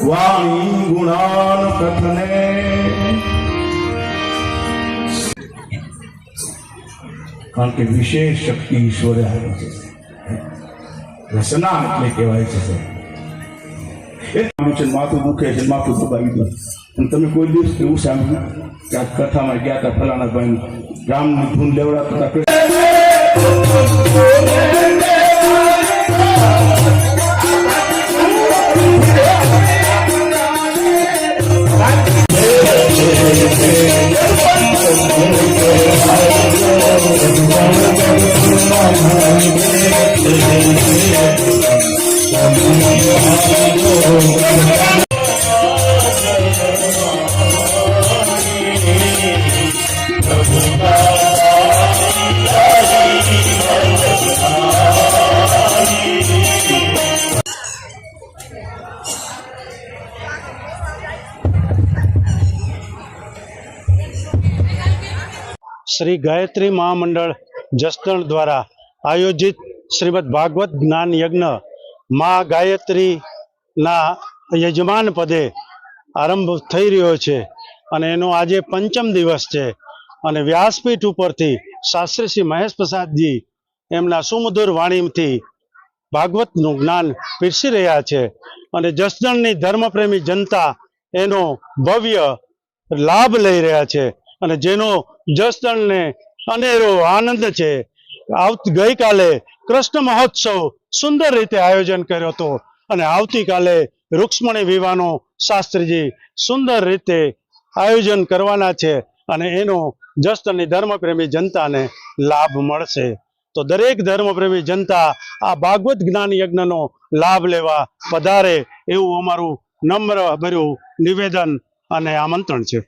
વાણી ગુણાન કથને કારણ કે વિશેષ શક્તિ ઈશ્વરે આપી છે. રચના એટલે કહેવાય છે માથું દુખે છે, માથું દબાવી દો. અને તમે કોઈ દિવસ એવું સાંભળ્યું કે આ કથામાં ગયા હતા ફલાણા ભાઈ રામની ધૂન લેવડાતા હતા. શ્રી ગાયત્રી મહામંડળ જસદણ દ્વારા આયોજિત શ્રીમદ ભાગવત જ્ઞાન યજ્ઞ મા ગાયત્રીના યજમાન પદે આરંભ થઈ રહ્યો છે અને એનો આજે પંચમ દિવસ છે. અને વ્યાસપીઠ ઉપરથી શાસ્ત્રી શ્રી મહેશ પ્રસાદજી એમના સુમધુર વાણીથી ભાગવતનું જ્ઞાન પીરસી રહ્યા છે. અને જસદણની ધર્મપ્રેમી જનતા એનો ભવ્ય લાભ લઈ રહ્યા છે. અને જેનો જસદણને અનેરો આનંદ છે. આવત ગઈકાલે કૃષ્ણ મહોત્સવ સુંદર રીતે આયોજન કર્યો હતો. અને આવતીકાલે રૂક્ષ્મણી વિવાનો શાસ્ત્રીજી સુંદર રીતે આયોજન કરવાના છે અને એનો જસદણની ધર્મપ્રેમી જનતાને લાભ મળશે. તો દરેક ધર્મપ્રેમી જનતા આ ભાગવત જ્ઞાન યજ્ઞનો લાભ લેવા પધારે એવું અમારું નમ્ર, ભર્યું નિવેદન અને આમંત્રણ છે.